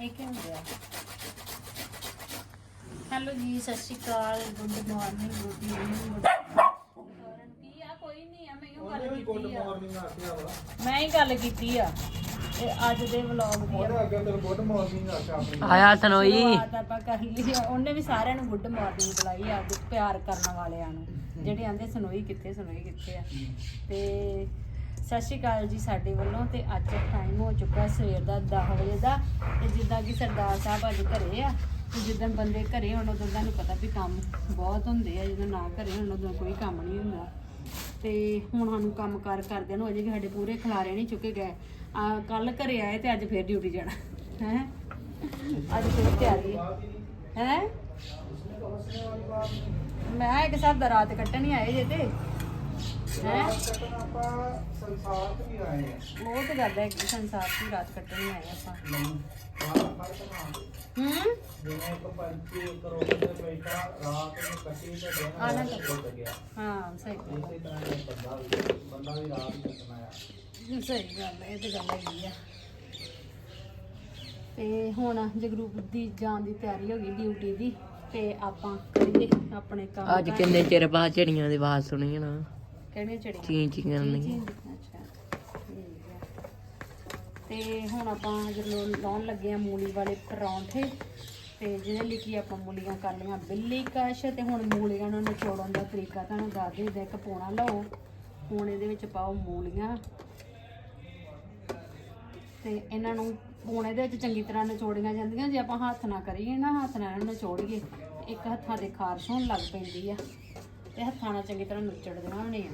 ਇਹ ਕੀ ਹੋ ਗਿਆ hello ji Sat Sri Akal good morning good evening ਕੀ ਆ ਕੋਈ ਨਹੀਂ ਆ ਮੈਂ ਉਹ ਗੱਲ ਕੀਤੀ ਆ? ਮਾਰਨਿੰਗ ਆਖਿਆ ਵਾ। ਮੈਂ ਹੀ ਗੱਲ ਕੀਤੀ ਆ। ਤੇ ਅੱਜ ਦੇ ਵਲੌਗ ਦੀ ਉਹਨੇ ਅੱਗੇ ਤੈਨੂੰ ਗੁੱਡ ਮਾਰਨਿੰਗ ਆਖਿਆ ਆਪਣੀ ਆਇਆ ਸਨੋਈ ਸ਼ੁਰੂਆਤ ਆਪਾਂ ਕਰ ਲਈ ਆ। ਉਹਨੇ ਵੀ ਸਾਰਿਆਂ ਨੂੰ ਗੁੱਡ ਮਾਰਨਿੰਗ ਬੁਲਾਈ ਆ ਅੱਜ ਪਿਆਰ ਕਰਨ ਵਾਲਿਆਂ ਨੂੰ। ਜਿਹੜੇ ਆਂਦੇ ਸਨੋਈ ਕਿੱਥੇ ਸਨੋਈ ਕਿੱਥੇ ਆ? ਤੇ ਸਤਿ ਸ਼੍ਰੀ ਅਕਾਲ ਜੀ ਸਾਡੇ ਵੱਲੋਂ ਤੇ ਅੱਜ ਟਾਈਮ ਹੋ ਚੁੱਕਾ ਸਵੇਰ ਦਾ 10 ਵਜੇ ਦਾ ਤੇ ਜਿੱਦਾਂ ਕਿ ਸਰਦਾਰ ਸਾਹਿਬ ਅੱਜ ਘਰੇ ਆ ਤੇ ਜਿੱਦਾਂ ਬੰਦੇ ਘਰੇ ਹੋਣ ਉਦੋਂ ਤੁਹਾਨੂੰ ਪਤਾ ਵੀ ਕੰਮ ਬਹੁਤ ਹੁੰਦੇ ਆ, ਜਦੋਂ ਨਾ ਘਰੇ ਹੋਣ ਉਦੋਂ ਕੋਈ ਕੰਮ ਨਹੀਂ ਹੁੰਦਾ। ਤੇ ਹੁਣ ਸਾਨੂੰ ਕੰਮ ਕਾਰ ਕਰਦੇ ਨੂੰ ਅਜੇ ਵੀ ਸਾਡੇ ਪੂਰੇ ਖਿਲਾਰੇ ਨਹੀਂ ਚੁੱਕੇ ਗਏ। ਆ ਕੱਲ ਘਰੇ ਆਏ ਤੇ ਅੱਜ ਫੇਰ ਡਿਊਟੀ ਜਾਣਾ। ਹੈ? ਅੱਜ ਫੇਰ ਤਿਆਰੀ ਹੈ? ਮੈਂ ਇੱਕ ਹਿਸਾਬ ਦਾ ਰਾਤ ਕੱਟਣ ਹੀ ਆਏ ਜੇ ਤੇ। ਹੈ। ਸੰਸਾਰ ਤੇ ਵੀ ਆਏ ਆ। ਉਹ ਤੇ ਗੱਲ ਹੈ ਕਿ ਸੰਸਾਰ ਦੀ ਰਾਤ ਕੱਟਣ ਹੀ ਆਏ ਆਪਾਂ। ਨਹੀਂ ਬਾਹਰ ਫ਼ਰਕ ਨਾ ਹੂੰ? ਜਿਵੇਂ ਇੱਕ ਪੰਛੀ ਕਰੋੜ ਦੇ ਬੈਠਾ ਰਾਤ ਨੂੰ ਕੱਟੀ ਤੇ ਦਿਨ ਆ ਨਾ ਰਾਤ ਟੁੱਟ ਗਿਆ। ਹਾਂ ਸਹੀ ਗੱਲ ਇਸੇ ਤਰ੍ਹਾਂ ਇਹ ਬੰਦਾ ਵੀ ਬੰਦਾ ਵੀ ਰਾਤ ਹੀ ਕੱਟਣਾ ਆ। ਹੈ। ਸਹੀ ਗੱਲ ਹੈ ਇਹ ਤੇ ਗੱਲ ਹੈਗੀ ਆ। ਤੇ ਹੁਣ ਜਗਰੂਪ ਦੀ ਜਾਣ ਦੀ ਤਿਆਰੀ ਹੋ ਗਈ ਡਿਊਟੀ ਦੀ ਤੇ ਆਪਾਂ ਕਰੀਏ ਆਪਣੇ ਕੰਮ ਅੱਜ। ਕਿੰਨੇ ਚਿਰ ਬਾਅਦ ਝੜੀਆਂ ਦੀ ਆਵਾਜ਼ ਸੁਣੀ ਨਾ। ਕਿਹੜੀਆਂ ਚੜੀਆਂ? ਚੀਂ ਚੀਂ ਕਰਨੀ ਅੱਛਾ। ਠੀਕ ਹੈ। ਤੇ ਹੁਣ ਆਪਾਂ ਜਦੋਂ ਲਾਉਣ ਲੱਗੇ ਆ ਮੂਲੀ ਵਾਲੇ ਪਰੌਂਠੇ ਤੇ ਜਿਹਦੇ ਲਈ ਕੀ ਆਪਾਂ ਮੂਲੀਆਂ ਕਰ ਲਈਆਂ ਬਿੱਲੀ ਕਸ਼ ਤੇ ਹੁਣ ਮੂਲੀਆਂ ਨੂੰ ਨਿਚੋੜਨ ਦਾ ਤਰੀਕਾ ਤੁਹਾਨੂੰ ਦੱਸ ਦੇ ਇੱਕ ਪੋਣਾ ਲਓ। ਹੁਣ ਇਹਦੇ ਵਿੱਚ ਪਾਓ ਮੂਲੀਆਂ। ਤੇ ਇਹਨਾਂ ਨੂੰ ਪੋਣੇ ਦੇ ਵਿੱਚ ਚੰਗੀ ਤਰ੍ਹਾਂ ਨਿਚੋੜੀਆਂ ਜਾਂਦੀਆਂ ਜੇ ਆਪਾਂ ਹੱਥ ਨਾਲ ਕਰੀਏ ਨਾ ਹੱਥ ਨਾਲ ਇਹਨਾਂ ਨੂੰ ਨਿਚੋੜੀਏ ਤੇ ਇੱਕ ਹੱਥਾਂ ਦੇ ਖਾਰਸ਼ ਹੋਣ ਲੱਗ ਪੈਂਦੀ ਆ। ਤੇ ਹੱਥਾਂ ਨਾਲ ਚੰਗੀ ਤਰ੍ਹਾਂ ਨੁਚੜਦੀਆਂ ਹੋਣੀਆਂ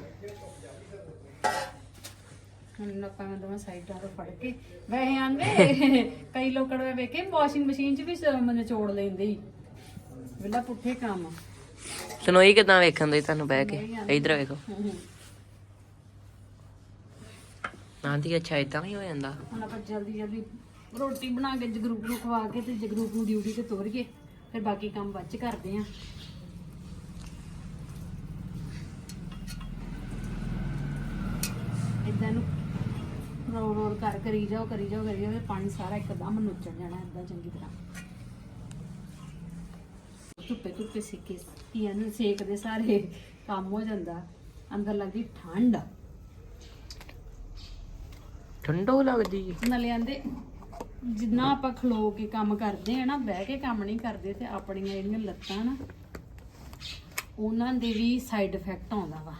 ਹੁਣ ਆਪਾਂ ਮੈਂ ਦੋਵਾਂ ਸਾਈਡਾਂ ਤੋਂ ਫੜ ਕੇ ਵੈਸੇ ਆਂਦੇ ਕਈ ਲੋਕ ਕੜਵੇ ਵੇਖੇ ਵਾਸ਼ਿੰਗ ਮਸ਼ੀਨ 'ਚ ਵੀ ਸ- ਨਿਚੋੜ ਲੈਂਦੇ ਹੀ। ਵਿਲਾ ਪੁੱਠੇ ਕੰਮ ਸਨੋਈ ਕਿਦਾਂ ਵੇਖਣ ਦੇ ਤੁਹਾਨੂੰ ਬਹਿ ਕੇ? ਇਧਰ ਵੇਖੋ। ਆਂਦੀ ਅੱਛਾ ਇਦਾਂ ਹੀ ਹੋ ਜਾਂਦਾ। ਹੁਣ ਆਪਾਂ ਜਲਦੀ ਜਲਦੀ ਰੋਟੀ ਬਣਾ ਕੇ ਜਗਰੂਪ ਨੂੰ ਖਵਾ ਕੇ ਤੇ ਜਗਰੂਪ ਨੂੰ ਡਿਊਟੀ ਤੇ ਤੋਰੀਏ ਫਿਰ ਬਾਕੀ ਕੰਮ ਬਾਅਦ ਚ ਕਰਦੇ ਆਂ। ਇਦਾਂ ਨੂੰ ਰੋਲ ਰੋਲ ਕਰ ਕਰੀ ਜਾਓ ਕਰੀ ਜਾਓ ਕਰੀ ਜਾਓ ਪਾਣੀ ਸਾਰਾ ਇੱਕਦਮ ਨੁੱਚੜ ਜਾਣਾ ਇਦਾਂ ਚੰਗੀ ਤਰ੍ਹਾਂ। ਧੁੱਪੇ ਧੁੱਪੇ ਸੇਕੇ ਧੀਆਂ ਨੂੰ ਸੇਕਦੇ ਸਾਰੇ ਕੰਮ ਹੋ ਜਾਂਦਾ। ਅੰਦਰ ਲੱਗੀ ਠੰਡ। ਠੰਡੋ ਲੱਗਦੀ ਨਾਲੇ ਆਂਦੇ ਜਿੰਨਾ ਆਪਾਂ ਖਲੋ ਕੇ ਕੰਮ ਕਰਦੇ ਆ ਨਾ ਬਹਿ ਕੇ ਕੰਮ ਨਹੀਂ ਕਰਦੇ ਤੇ ਆਪਣੀਆਂ ਜਿਹੜੀਆਂ ਲੱਤਾਂ ਨਾ ਉਹਨਾਂ ਦੇ ਵੀ ਸਾਈਡ ਇਫੈਕਟ ਆਉਂਦਾ ਵਾ।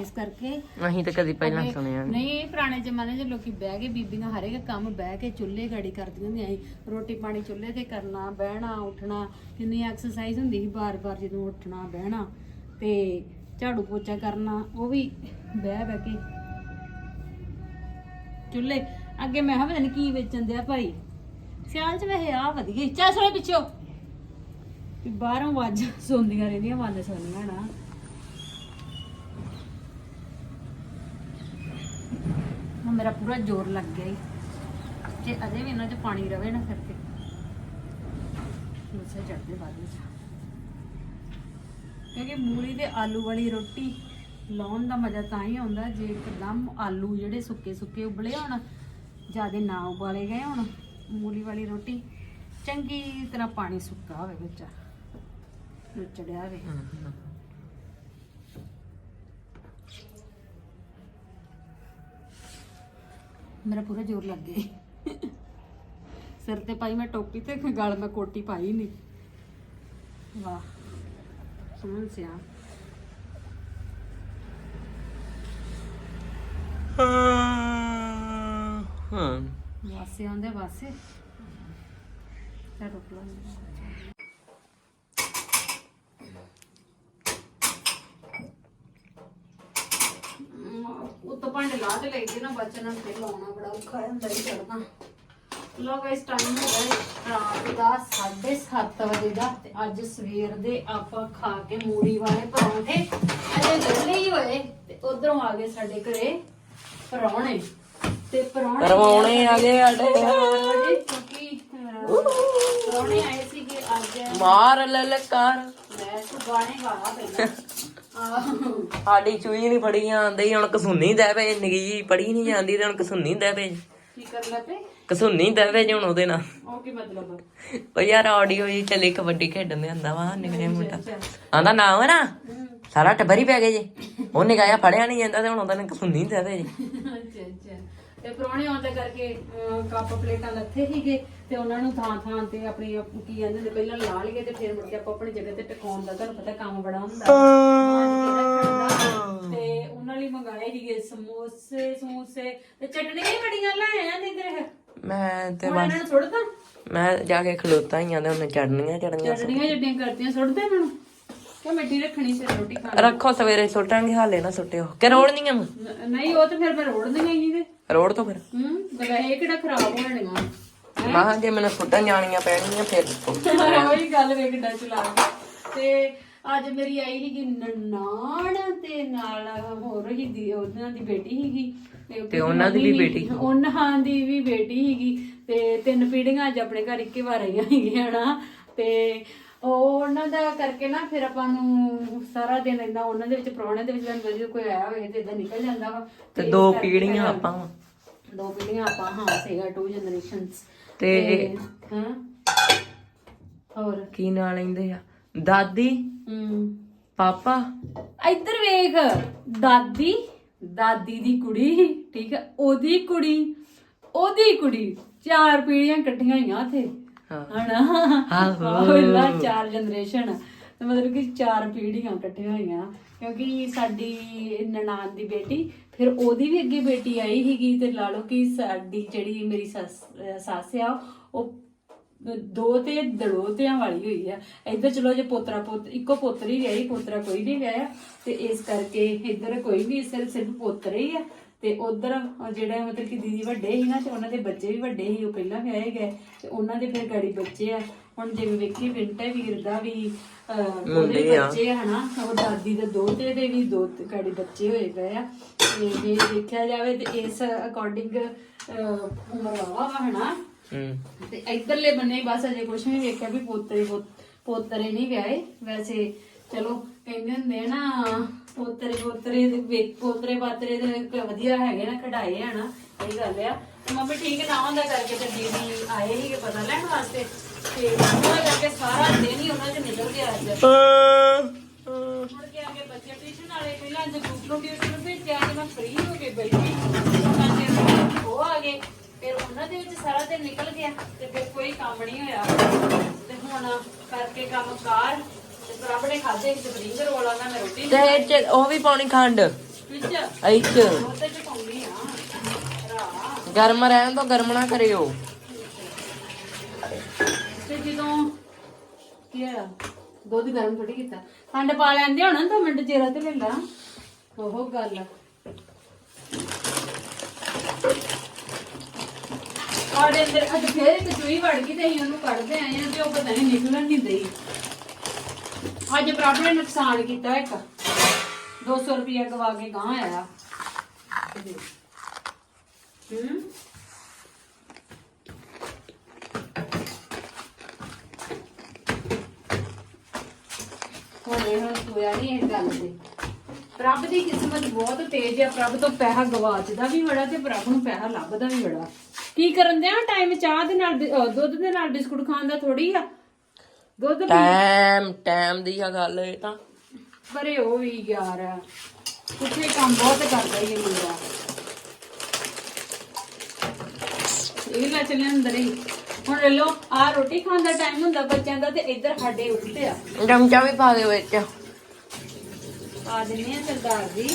ਇਸ ਕਰਕੇ ਅਸੀਂ ਤਾਂ ਕਦੀ ਪਹਿਲਾਂ ਅੱਗੇ- ਸੁਣਿਆ ਨੀ। ਨਹੀਂ ਪੁਰਾਣੇ ਜ਼ਮਾਨੇ 'ਚ ਲੋਕੀ ਬਹਿ ਕੇ ਬੀਬੀਆਂ ਹਰੇਕ ਕੰਮ ਬਹਿ ਕੇ ਚੁੱਲ੍ਹੇ ਗਾੜੀ ਕਰਦੀਆਂ ਹੁੰਦੀਆਂ ਸੀ। ਰੋਟੀ ਪਾਣੀ ਚੁੱਲ੍ਹੇ ਤੇ ਕਰਨਾ ਬਹਿਣਾ ਉੱਠਣਾ ਕਿੰਨੀ ਐਕਸਰਸਾਈਜ਼ ਹੁੰਦੀ ਸੀ ਬਾਰ-ਬਾਰ ਜਦੋਂ ਉੱਠਣਾ ਬਹਿਣਾ ਤੇ ਝਾੜੂ ਪੋਚਾ ਕਰਨਾ ਉਹ ਵੀ ਬਹਿ ਬਹਿ ਕੇ। ਚੁੱਲ੍ਹੇ ਅੱਗੇ ਮੈਂ ਕਿਹਾ ਪਤਾ ਨਹੀਂ ਕੀ ਵੇਚਣ ਦਿਆ ਭਾਈ। ਸਿਆਲ 'ਚ ਵੈਸੇ ਆ ਵਧੀਆ ਚੱਲ ਸੋਏ ਪਿੱਛੋ। ਵੀ ਬਾਹਰੋਂ ਆਵਾਜ਼ਾਂ ਸੁਣਦੀਆਂ ਰਹਿੰਦੀਆਂ ਆਵਾਜ਼ਾਂ ਸੁਣਨੀਆਂ ਨਾ। ਹੁਣ ਮੇਰਾ ਪੂਰਾ ਜ਼ੋਰ ਲੱਗ ਗਿਆ ਈ। ਜੇ ਅਜੇ ਵੀ ਇਹਨਾਂ 'ਚ ਪਾਣੀ ਰਵੇ ਨਾ ਫਿਰ ਤੇ। ਉਸੇ ਚੜਦੇ ਬਾਅਦ ਵਿੱਚ। ਕਿਉਂਕਿ ਮੂਲੀ ਤੇ ਆਲੂ ਵਾਲੀ ਰੋਟੀ ਲਾਉਣ ਦਾ ਮਜ਼ਾ ਤਾਂ ਹੀ ਆਉਂਦਾ ਜੇ ਇੱਕਦਮ ਆਲੂ ਜਿਹੜੇ ਸੁੱਕੇ ਸੁੱਕੇ ਉਬਲੇ ਹੋਣ, ਜਿਆਦੇ ਨਾ ਉਬਾਲੇ ਗਏ ਹੋਣ, ਮੂਲੀ ਵਾਲੀ ਰੋਟੀ, ਚੰਗੀ ਤਰ੍ਹਾਂ ਪਾਣੀ ਸੁੱਕਾ ਹੋਵੇ ਵਿੱਚ। ਨੁਚੜਿਆ ਹੋਵੇ। ਮੇਰਾ ਪੂਰਾ ਜ਼ੋਰ ਲੱਗ ਗਿਆ। ਸਿਰ ਤੇ ਪਾਈ ਮੈਂ ਟੋਪੀ ਤੇ ਗਲ ਮੈਂ ਕੋਟੀ ਪਾਈ ਨਹੀਂ ਵਾਹ ਸੁਣ ਸਿਆ। ਹਾਂ। ਵਾਸੇ ਆਉਂਦੇ ਵਾਸੇ। ਤਾਂ ਰੁਕ ਉੱਤੋਂ ਭਾਂਡੇ ਲਾ ਤੇ ਲਈ ਨਾ ਬੱਚੇ ਨਾਲ ਫਿਰ ਲਾਉਣਾ ਬੜਾ ਔਖਾ ਹੁੰਦਾ ਹੀ ਚੜਨਾ ਲੋ ਗਾਇਸ ਟਾਈਮ ਹੋ ਗਿਆ ਰਾਤ ਦਾ 7:30 ਵਜੇ ਦਾ ਤੇ ਅੱਜ ਸਵੇਰ ਦੇ ਆਪਾਂ ਖਾ ਕੇ ਮੂੜੀ ਵਾਲੇ ਪਰੌਂਠੇ ਅਜੇ ਵਿਹਲੇ ਹੀ ਹੋਏ ਤੇ ਉਧਰੋਂ ਆ ਗਏ ਸਾਡੇ ਘਰੇ ਪਰੌਣੇ। ਤੇ ਪਰੌਣੇ ਪਰੌਣੇ ਆ ਗਏ ਸਾਡੇ। ਕਿਉਂਕਿ ਪਰੌਣੇ ਆਏ ਸੀ ਕਿ ਅੱਜ। ਮਾਰ ਲਲਕਾਰ। ਮੈਂ ਸੁਬਾਣੇ ਗਾਣਾ ਪਹਿਲਾਂ। ਸਾਡੀ ਚੂਈ ਨਹੀਂ ਫੜੀ ਜਾਂਦੀ ਹੁਣ ਕਸੁੰਨੀ ਦੇ ਪਏ ਨਿੱਕੀ ਜੀ ਪੜੀ ਨਹੀਂ ਜਾਂਦੀ ਤੇ ਹੁਣ ਕਸੁੰਨੀ ਦੇ ਪਏ। ਕੀ ਕਰ ਲਤੇ ਕਸੁੰਨੀ ਦਵੇ ਹੁਣ ਉਹਦੇ ਨਾਲ। ਉਹ ਕੀ ਮਤਲਬ? ਉਹ ਯਾਰ ਆਡੀਓ ਹੀ ਚੱਲੇ ਕਬੱਡੀ ਖੇਡਣ ਦੇ ਹੁੰਦਾ ਵਾ ਨਿਕਲੇ ਮੁੰਡਾ। ਆਂਦਾ ਨਾ ਵਾ ਨਾ ਸਾਰਾ ਟੱਬਰ ਹੀ ਪੈ ਗਿਆ ਜੇ। ਉਹਨੇ ਕਹਾਇਆ ਫੜਿਆ ਨਹੀਂ ਜਾਂਦਾ ਤੇ ਹੁਣ ਉਹਦਾ ਨੇ ਕਸੁੰਨੀ ਦਵੇ ਜੇ। ਅੱਛਾ ਅੱਛਾ ਤੇ ਪ੍ਰਾਹੁਣੇ ਆਉਂਦੇ ਕਰਕੇ ਅਹ, ਕੱਪ ਪਲੇਟਾਂ ਲੱਥੇ ਸੀਗੇ ਤੇ ਉਹਨਾਂ ਨੂੰ ਥਾਂ ਥਾਂ ਤੇ ਆਪਣੀ ਕੀ ਕਹਿੰਦੇ ਨੇ ਪਹਿਲਾਂ ਲਾ ਲਈਏ ਤੇ ਫਿਰ ਮੁੜ ਕੇ ਆਪਾਂ ਆਪਣੀ ਜਗ੍ਹਾ ਤੇ ਟਿਕਾਉਣ ਦਾ ਤੁਹਾਨੂੰ ਪਤਾ ਕੰਮ ਬੜਾ ਹੁੰਦਾ। ਦਾ। ਤੇ ਉਹਨਾਂ ਲਈ ਮੰਗਾਏ ਸੀਗੇ ਸਮੋਸੇ ਸਮੋਸੇ ਤੇ ਚਟਨੀਆਂ ਹੀ ਬੜੀਆਂ ਲੈ ਆਇਆ ਤੇ ਇਧਰ। ਮੈਂ ਤੇ ਹੁਣ ਇਹਨਾਂ ਨੂੰ ਸੁੱਟਦਾ ਮੈਂ ਜਾ ਕੇ ਖਲੋਤਾ ਹੀ ਆਂਦੇ ਉਹਨੇ ਚੜਨੀਆਂ ਚੜਨੀਆਂ ਚਟਨੀਆਂ ਜੱਡੀਆਂ ਕਰਤੀਆਂ ਸੁੱਟਦੇ ਇਹਨਾਂ ਨੂੰ? ਕਿ ਮਿੱਟੀ ਰੱਖਣੀ ਸੀ ਰੋਟੀ ਖਾਣ ਰੱਖੋ ਸਵੇਰੇ ਸੁੱਟਾਂਗੇ ਹਾਲੇ ਨਾ ਸੁੱਟਿਓ। ਕਿ ਰੋੜਨੀਆਂ ਵਾ? ਨ- ਨਹੀਂ ਉਹ ਤੇ ਫਿਰ ਮੈਂ ਰੋੜ ਦਿੰਦੀ ਨਹੀਂ ਤੇ। ਰੋੜ ਤੋਂ ਫਿਰ। ਹੂੰ ਬਗਾ ਇਹ ਕਿਹੜਾ ਖਰਾਬ ਹੋਣੀਆਂ ਮਾਂ। ਜੇ ਮੈਨੂੰ ਸੁੱਟਣ ਜਾਣੀਆਂ ਪੈਣਗੀਆਂ ਫਿਰ ਉਹੀ ਗੱਲ ਵੇ ਕਿੱਡਾ ਚਲਾ ਕੇ ਤੇ ਅੱਜ ਮੇਰੀ ਆਈ ਸੀਗੀ ਨਨਾਣ ਤੇ ਨਾਲ ਹੋਰ ਹੀ ਦੀ ਉਹਨਾਂ ਦੀ ਬੇਟੀ ਸੀਗੀ। ਤੇ ਉਹਨਾਂ ਦੀ ਵੀ ਬੇਟੀ? ਉਹਨਾਂ ਦੀ ਵੀ ਬੇਟੀ ਸੀਗੀ। ਤੇ ਤਿੰਨ ਪੀੜ੍ਹੀਆਂ ਅੱਜ ਆਪਣੇ ਘਰ ਇੱਕੇ ਵਾਰ ਆਈਆਂ ਸੀਗੀਆਂ ਨਾ। ਤੇ ਉਹ ਉਹਨਾਂ ਦਾ ਕਰਕੇ ਨਾ ਫਿਰ ਆਪਾਂ ਨੂੰ ਸਾਰਾ ਦਿਨ ਏਦਾਂ ਉਹਨਾਂ ਦੇ ਵਿੱਚ ਪ੍ਰਾਹੁਣੇ ਦੇ ਵਿੱਚ ਜਦੋਂ ਕੋਈ ਆਇਆ ਹੋਵੇ ਤੇ ਇਦਾਂ ਨਿਕਲ ਜਾਂਦਾ ਵਾ। ਤੇ ਦੋ ਫਿਰ- ਆਪਾਂ। ਦੋ ਪੀੜ੍ਹੀਆਂ ਆਪਾਂ ਹਾਂ ਸੀਗਾ ਟੂ ਜਨਰੇਸ਼ਨਸ ਤੇ ਹਾਂ? ਹੋਰ? ਕੀ ਨਾਂ ਲੈਂਦੇ ਆ? ਦਾਦੀ? ਹਮ ਪਾਪਾ? ਇੱਧਰ ਵੇਖ ਦਾਦੀ ਦਾਦੀ ਦੀ ਕੁੜੀ ਠੀਕ ਹੈ ਉਹਦੀ ਕੁੜੀ ਉਹਦੀ ਕੁੜੀ ਚਾਰ ਪੀੜ੍ਹੀਆਂ ਇਕੱਠੀਆਂ ਹੋਈਆਂ ਇੱਥੇ ਹਾਂ। ਹਨਾ? ਆਹੋ। ਲਾ ਚਾਰ ਜਨਰੇਸ਼ਨ ਤੇ ਮਤਲਬ ਕਿ ਚਾਰ ਪੀੜ੍ਹੀਆਂ ਇਕੱਠੀਆਂ ਹੋਈਆਂ ਕਿਉਂਕਿ ਸਾਡੀ ਨਨਾਣ ਦੀ ਬੇਟੀ ਫਿਰ ਉਹਦੀ ਵੀ ਅੱਗੇ ਬੇਟੀ ਆਈ ਸੀਗੀ ਤੇ ਲਾ ਲਓ ਕਿ ਸਾਡੀ ਜਿਹੜੀ ਮੇਰੀ ਸੱਸ ਸੱਸ ਆ, ਉਹ ਦੋ ਤੇ ਦੜੋਤਿਆਂ ਵਾਲੀ ਹੋਈ ਆ। ਇੱਧਰ ਚਲੋ ਜੇ ਪੋਤਰਾ ਪੁੱਤ, ਇੱਕੋ ਪੁੱਤਰ ਹੀ ਵਿਆਹੀ, ਪੋਤਰਾ ਕੋਈ ਨਹੀਂ ਵਿਆਹਿਆ ਤੇ ਇਸ ਕਰਕੇ ਇੱਧਰ ਕੋਈ ਵੀ ਸਿਰਫ ਸਿਰਫ ਪੁੱਤਰ ਹੀ ਆ। ਤੇ ਉਧਰ ਜਿਹੜਾ ਮਤਲਬ ਕਿ ਦੀਦੀ ਵੱਡੇ ਸੀ ਨਾ ਤੇ ਉਹਨਾਂ ਦੇ ਬੱਚੇ ਵੀ ਵੱਡੇ ਸੀ ਉਹ ਪਹਿਲਾਂ ਵਿਆਹੇ ਗਏ ਤੇ ਉਹਨਾਂ ਦੇ ਫਿਰ ਗਾੜੀ ਬੱਚੇ ਆ। ਹੁਣ ਜਿਵੇਂ ਵੇਖੀ ਵਿੰਟਰ ਵੀਰ ਦਾ ਵੀ ਅਹ, ਉਹਦੇ ਵੀ ਬੱਚੇ ਆ ਹਨਾ? ਉਹ ਦਾਦੀ ਦੇ ਦੋਤੇ ਦੇ ਵੀ ਦੋ ਗਾੜੀ ਬੱਚੇ ਹੋਏ ਗਏ ਆ। ਤੇ ਜੇ ਦੇਖਿਆ ਜਾਵੇ ਤੇ ਇਸ ਅਕੋਰਡਿੰਗ ਉਮਰ ਵਾਵਾ ਵਾ ਹਨਾ? ਹੂੰ। ਤੇ ਇਧਰਲੇ ਬੰਨੇ ਬਸ ਅਜੇ ਕੁਛ ਨਹੀਂ ਵੇਖਿਆ ਵੀ ਪੋਤਰੇ ਪੋਤ- ਪੋਤਰੇ ਨਹੀਂ ਵਿਆਹੇ। ਵੈਸੇ ਚਲੋ ਕਹਿੰਦੇ ਹੁੰਦੇ ਆ ਨਾ ਪੋਤਰੇ ਪੋਤਰੇ ਦੇ ਵੇ- ਪੋਤਰੇ ਪਾਤਰੇ ਦੇ ਕ- ਵਧੀਆ ਹੈਗੇ ਨਾ ਕਢਾਏ ਆ ਨਾ ਇਹ ਗੱਲ ਆ। ਤੇ ਮੰਮੀ ਠੀਕ ਨਾ ਹੁੰਦਾ ਕਰਕੇ ਤੇ ਦੀਦੀ ਆਏ ਸੀਗੇ ਪਤਾ ਲੈਣ ਵਾਸਤੇ। ਤੇ ਉਹਨਾਂ ਕਰਕੇ ਸਾਰਾ ਦਿਨ ਹੀ ਉਹਨਾਂ ਚ ਨਿਕਲ ਗਿਆ ਅੱਜ। ਮੁੜ ਕੇ ਆ ਕੇ ਬੱਚੇ ਟਿਊਸ਼ਨ ਵਾਲੇ ਪਹਿਲਾਂ ਅੱਜ ਗਰੁੱਪ ਨੂੰ ਟਿਊਸ਼ਨ ਭੇਜਿਆ ਤੇ ਮੈਂ ਫ੍ਰੀ ਹੋ ਕੇ ਬੈਠੀ। ਤਾਂ ਫਿਰ ਉਹ ਆ ਗਏ। ਫਿਰ ਉਹਨਾਂ ਦੇ ਵਿੱਚ ਸਾਰਾ ਦਿਨ ਨਿਕਲ ਗਿਆ ਤੇ ਫਿਰ ਕੋਈ ਕੰਮ ਨਹੀਂ ਹੋਇਆ। ਤੇ ਹੁਣ ਕਰਕੇ ਕੰਮ ਕਾਰ ਤੇ ਪ੍ਰਭ ਨੇ ਖਾਦੇ ਤੇ ਬਰਿੰਗ ਰੋਲ ਆਂਦਾ ਮੈਂ ਰੋਟੀ ਤੇ ਇਹ 'ਚ ਉਹ ਵੀ ਪਾਉਣੀ ਖੰਡ। ਵਿੱਚ? ਇੱਚ ਉਹਦੇ ਚ ਪਾਉਂਦੀ ਆ। ਭਰਾ। ਗਰਮ ਰਹਿਣ ਤੋਂ ਗਰਮ ਨਾ ਕਰਿਓ। ਤੇ ਜਦੋਂ ਕੀ ਆ? ਦੁੱਧ ਗਰਮ ਥੋੜੀ ਕੀਤਾ। ਖੰਡ ਪਾ ਲੈਂਦੇ ਹੋਣਾ ਤਾਂ ਮਿੰਟ ਜੇਰਾ ਤੇ ਲੈ ਲਾ। ਉਹ ਗੱਲ। ਆੜੇ ਅੰਦਰ ਅੱਜ ਫੇਰ ਇੱਕ ਚੂਹੀ ਵੜ ਗਈ ਤੇ ਅਸੀਂ ਉਹਨੂੰ ਕੱਢਦੇ ਆਏ ਆ ਤੇ ਉਹ ਪਤਾ ਨਹੀਂ ਨਿਕਲਣ ਨਹੀਂ ਦਈ। ਅੱਜ ਪ੍ਰਭ ਨੇ ਨੁਕਸਾਨ ਕੀਤਾ ਇੱਕ। 200 ਰੁਪਇਆ ਗਵਾ ਕੇ ਗਾਂ ਆਇਆ। ਹੂੰ? ਹੁਣ ਹੋਇਆ ਨਹੀਂ ਇਹ ਗੱਲ ਤੇ ਪ੍ਰਭ ਦੀ ਕਿਸਮਤ ਬਹੁਤ ਤੇਜ਼ ਆ, ਪ੍ਰਭ ਤੋਂ ਪੈਸਾ ਗਵਾਚਦਾ ਵੀ ਬੜਾ ਤੇ ਪ੍ਰਭ ਨੂੰ ਪੈਸਾ ਲੱਭਦਾ ਵੀ ਬੜਾ। ਕੀ ਕਰਨ ਦੇ ਆ ਟਾਈਮ ਚਾਹ ਦੇ ਨਾਲ ਦੁੱਧ ਦੇ ਨਾਲ ਬਿਸਕੁਟ ਖਾਣ ਦਾ ਥੋੜੀ ਆ। ਦੁੱਧ ਪੀ- ਟਾਈਮ ਟਾਈਮ ਦੀ ਆ ਗੱਲ ਇਹ ਤਾਂ। ਪਰੇ ਉਹ ਵੀ ਯਾਰ ਕੁੱਥੇ ਕੰਮ ਬਹੁਤ ਕਰਦਾ ਹੀ ਇਹ ਮੁੰਡਾ। ਇਹ ਲੈ ਚੱਲੇ ਅੰਦਰ ਹੀ। ਹੁਣ ਲੈ ਲਓ ਆ ਰੋਟੀ ਖਾਣ ਦਾ ਟਾਈਮ ਹੁੰਦਾ ਬੱਚਿਆਂ ਦਾ ਤੇ ਇੱਧਰ ਸਾਡੇ ਉੱਠਦੇ ਆ। ਚਮਚਾ ਵੀ ਪਾ ਦਿਓ ਵਿੱਚ। ਆ ਦਿੰਨੇ ਆ ਸਰਦਾਰ ਜੀ।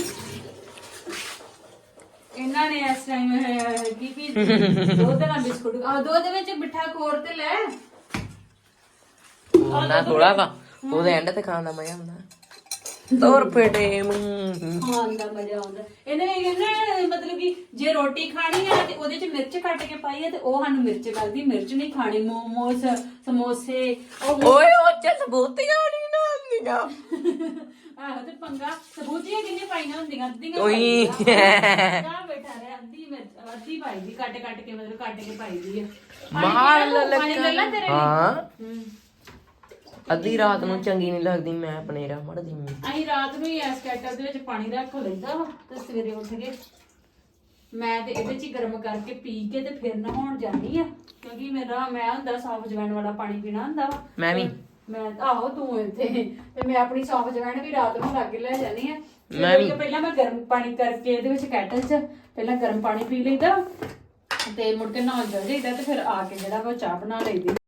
ਇਹਨਾਂ ਨੇ ਇਸ ਟਾਈਮ ਕੀ ਕੀ ਦੁੱਧ ਨਾਲ ਬਿਸਕੁਟ। ਆ ਦੁੱਧ ਵਿੱਚ ਮਿੱਠਾ ਖੋਰ ਤੇ ਲੈ। ਨਾ ਥੋੜਾ ਵਾ। ਉਹਦੇ ਐਂਡ ਤੇ ਖਾਣ ਦਾ ਮਜ਼ਾ ਹੁੰਦਾ ਤੋਰ ਫੇਟੇ ਮੂੰਹ ਖਾਣ ਦਾ ਮਜ਼ਾ ਆਉਂਦਾ। ਇਹਨੇ ਇਹਨੇ ਮਤਲਬ ਕਿ ਜੇ ਰੋਟੀ ਖਾਣੀ ਆ ਤੇ ਉਹਦੇ ਚ ਮਿਰਚ ਕੱਟ ਕੇ ਪਾਈ ਆ ਤੇ ਉਹ ਸਾਨੂੰ ਮਿਰਚ ਲੱਗਦੀ। ਮਿਰਚ ਨਹੀਂ ਖਾਣੀ। ਮੋਮੋਸ ਸਮੋਸੇ ਉਹ ਓਏ ਉਹ ਚ ਸਬੂਤੀਆਂ ਨਹੀਂ ਨਾ ਹੁੰਦੀਆਂ। ਆਹੋ ਤੇ ਪੰਗਾ। ਸਬੂਤੀਆਂ ਕਿੰਨੇ ਪਾਈਆਂ ਹੁੰਦੀਆਂ? ਅੱਧੀਆਂ ਜਾ ਬੈਠਾ ਰਿਹਾ ਅੱਧੀ ਮਿਰਚ ਅੱਧੀ ਪਾਈ ਦੀ। ਕੱਟ ਕੱਟ ਕੇ ਮਤਲਬ ਕੱਟ ਕੇ ਪਾਈ ਦੀ ਆ। ਪਾਣੀ ਮਾਰ ਪੀਣਾ ਤੂੰ? ਪਾਣੀ ਲੈ ਲਾ ਤੇਰੇ ਲਈ? ਹਾਂ। ਹੂੰ। ਅੱਧੀ ਰਾਤ ਨੂੰ ਚੰਗੀ ਨਹੀਂ ਲੱਗਦੀ ਮੈਂ ਪਨੇਰਾ ਮੜਦੀ ਅਸੀਂ ਰਾਤ ਨੂੰ ਹੀ ਇਸ ਕੈਟਲ ਦੇ ਵਿੱਚ ਪਾਣੀ ਰੱਖ ਲਈਦਾ ਵਾ ਤੇ ਸਵੇਰੇ ਉੱਠ ਕੇ ਮੈਂ ਤੇ ਇਹਦੇ ਚ ਹੀ ਗਰਮ ਕਰਕੇ ਪੀ ਕੇ ਤੇ ਫਿਰ ਨਹਾਉਣ ਜਾਂਦੀ ਆ। ਕਿਉਂਕਿ ਮੇਰਾ ਮੈਂ ਹੁੰਦਾ ਸੌਂਫ ਜਵੈਣ ਵਾਲਾ ਪਾਣੀ ਪੀਣਾ ਹੁੰਦਾ ਵਾ। ਮੈਂ ਵੀ। ਮੈਂ ਆਹੋ ਤੂੰ ਇੱਥੇ। ਤੇ ਮੈਂ ਆਪਣੀ ਸੌਂਫ ਜਵੈਣ ਵੀ ਰਾਤ ਨੂੰ ਲਾ ਕੇ ਲੈ ਜਾਣੀ ਆ। ਮੈਂ ਵੀ। ਪਹਿਲਾਂ ਮੈਂ ਗਰਮ ਪਾਣੀ ਕਰਕੇ ਇਹਦੇ ਵਿੱਚ ਕੈਟਲ 'ਚ ਪਹਿਲਾਂ ਗਰਮ ਪਾਣੀ ਪੀ ਲਈਦਾ ਤੇ ਮੁੜ ਕੇ ਨਹਾਉਣ ਚਲ ਜਾਈਦਾ ਤੇ ਫਿਰ ਆ ਕੇ ਜਿਹੜਾ ਵਾ ਉਹ ਚਾਹ ਬਣਾ ਲਈਦੀ।